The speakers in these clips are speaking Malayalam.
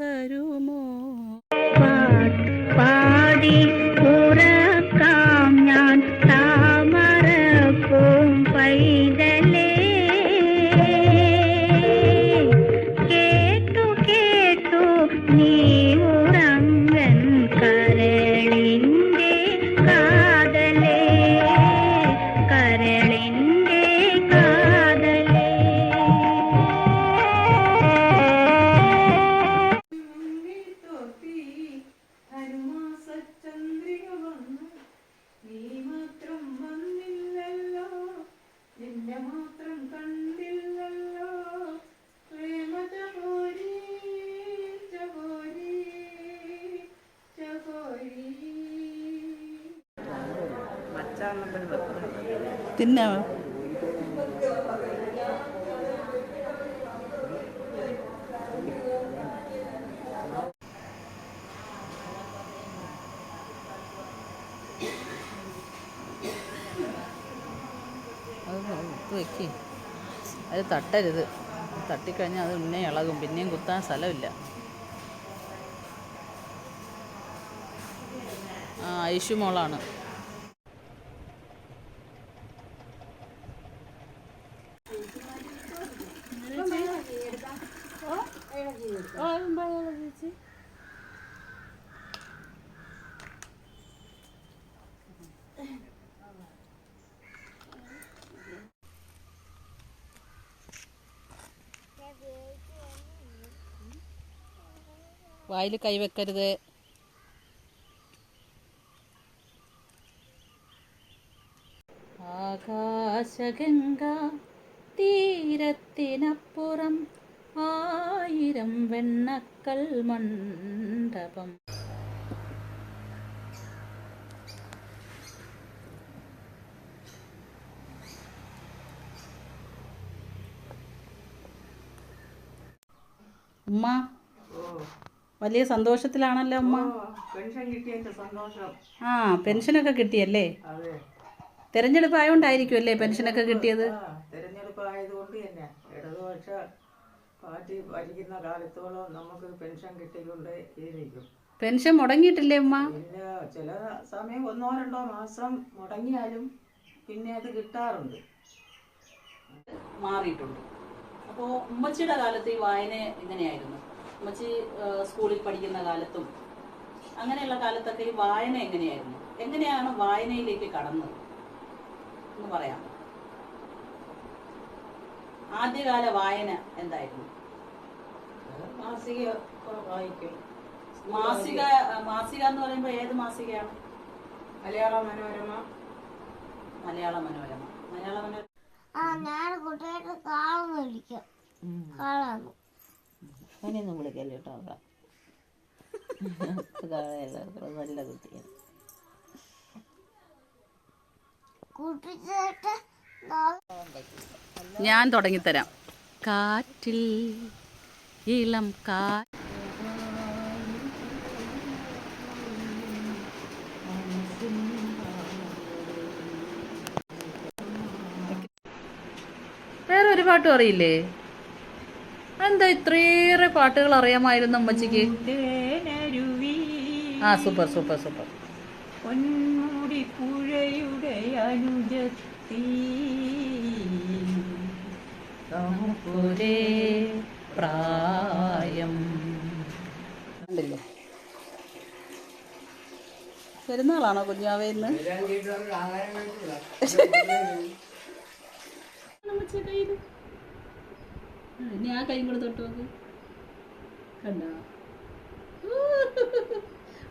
തരുമോ? പാടി ഉറക്കാം ഞാൻ താമരക്കും പൈതലേ. കേട്ടു കേട്ടു നീ തിന്നാ? അത് ഇത് വെക്ക്. അത് തട്ടരുത്. തട്ടിക്കഴിഞ്ഞാൽ അത് ഉന്നേ ഇളകും. പിന്നെയും കുത്താൻ സ്ഥലമില്ല. ആ ഐഷു മോളാണ്. വായിൽ കൈവെക്കരുത് ആകാശഗംഗ തീരത്തിനപ്പുറം ആയിരം വെണ്ണക്കൽ മണ്ഡപം. ഉമ്മ വലിയ സന്തോഷത്തിലാണല്ലോ ഉമ്മ. ആ പെൻഷനൊക്കെ കിട്ടിയല്ലേ? തെരഞ്ഞെടുപ്പ് ആയതുകൊണ്ടായിരിക്കും അല്ലേ പെൻഷനൊക്കെ കിട്ടിയത്? തെരഞ്ഞെടുപ്പ് ആയതുകൊണ്ട് തന്നെ. ഇടതുപക്ഷ പാർട്ടി ഭരിക്കുന്ന കാലത്തോളം നമുക്ക് പെൻഷൻ കിട്ടിക്കൊണ്ട് ഇരിക്കും. പെൻഷൻ മുടങ്ങിയിട്ടില്ലേ ഉമ്മ? ഇല്ല ചില സമയം ഒന്നോ രണ്ടോ മാസം മുടങ്ങിയാലും പിന്നെ അത് കിട്ടാറുണ്ട്. മാറിയിട്ടുണ്ട്. അപ്പോൾ ഉമ്മച്ചിയുടെ കാലത്ത് ഈ വായന എങ്ങനെയായിരുന്നു? ഉമ്മച്ചി സ്കൂളിൽ പഠിക്കുന്ന കാലത്തും അങ്ങനെയുള്ള കാലത്തൊക്കെ ഈ വായന എങ്ങനെയായിരുന്നു? എങ്ങനെയാണ് വായനയിലേക്ക് കടന്നത്? എന്ന് പറയാം ആദ്യകാല വായന എന്തായിരുന്നു? മാസിക വായിക്കും. മാസിക മാസിക എന്ന് പറയുമ്പോൾ ഏത് മാസികയാണ്? മലയാള മനോരമ. മലയാള മനോരമ. മലയാള മനോരമ ആ ഞാൻ കുട്ടിയായിട്ട് കാളെന്ന് വിളിക്കും കാളാന്ന്. അവനെയൊന്നും വിളിക്കല്ലോ കേട്ടോ നല്ല കുട്ടിയാണ് കുട്ടിച്ചേട്ട് ഞാൻ തുടങ്ങിത്തരാം. കാറ്റിൽ ഇളം കാ വേറെ ഒരു പാട്ടും അറിയില്ലേ? എന്താ ഇത്രയേറെ പാട്ടുകൾ അറിയാമായിരുന്നു അമ്മച്ചിക്ക്? ആ സൂപ്പർ സൂപ്പർ സൂപ്പർ. പൊന്മുടി പുഴയുടെ അനുജത്തി ഒരേ പ്രായം. കണ്ടില്ലേ? പെരുന്നാളാണോ കുഞ്ഞാവേ ഇന്ന്? ഇനി ആ കൈ കൂടെ തൊട്ട് നോക്ക്. കണ്ടോ?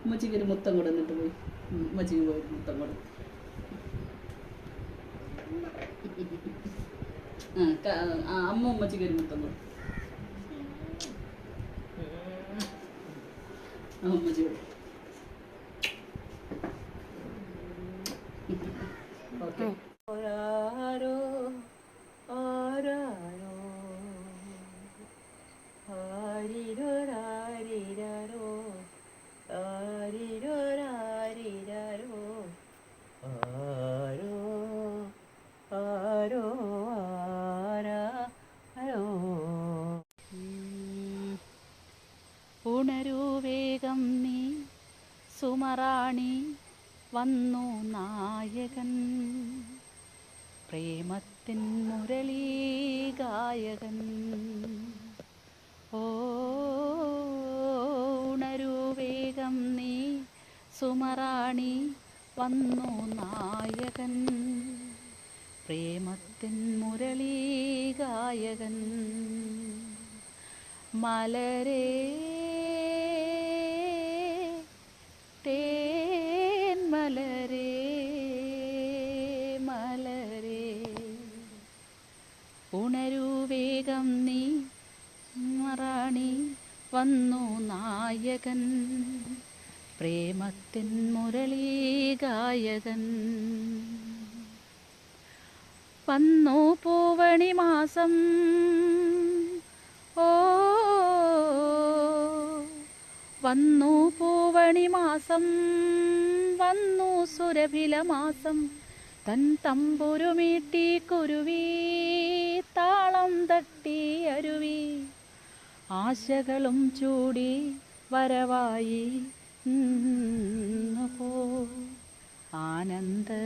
ഉമ്മച്ചിക്ക് ഒരു മുത്തം കൊടുന്നിട്ട് പോയി. ഉമ്മച്ചിക്ക് പോയി മുത്തം കൂടെ ആ, ക- ആ, അമ്മ ഉമ്മച്ചിക്ക് ഒരു മുത്തം കൂടെ ആ, ഉമ്മച്ചി കൂടെ ഓക്കെ ആരാരോ ആരാരോ ആരിരൊരാരിരോ ആരിരൊരാരിരോ ആരോ ആരോ ആരാരോ ഉണരൂ വേഗം നീ സുമറാണി വന്നു നായകൻ. പ്രേമത്തിൻ മുരളീ ഗായകൻ. ഓ ഉണരൂ വേഗം നീ സുമറാണി വന്നു നായകൻ. പ്രേമത്തിൻ മുരളീ ഗായകൻ. മലരേ തേൻ മലരേ മലരേ. ഉണരൂ വേഗം നീ മറാണി വന്നു നായകൻ. പ്രേമത്തിൻ മുരളീ ഗായകൻ. വന്നു പൂവണി മാസം. ഓ വന്നു പൂവണി മാസം. വന്നു സുരഭിലമാസം. തൻ തമ്പുരുമീട്ടി കുരുവി താളം തട്ടി അരുവി. ആശകളും ചൂടി വരവായി പോ ആനന്ദഗീതാമോഹനം.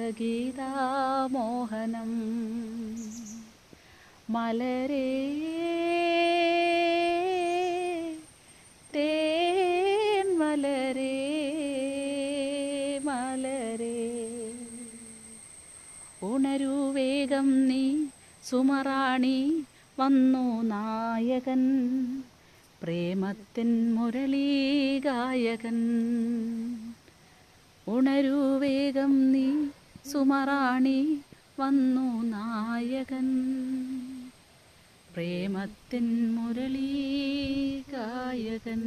മലരേ മലരേ. ഉണരൂ വേഗം നീ സുമറാണി വന്നു നായകൻ. പ്രേമത്തിൻ മുരളീ ഗായകൻ. ഉണരൂ വേഗം നീ സുമറാണി വന്നു നായകൻ. പ്രേമത്തിൻ മുരളീ ഗായകൻ.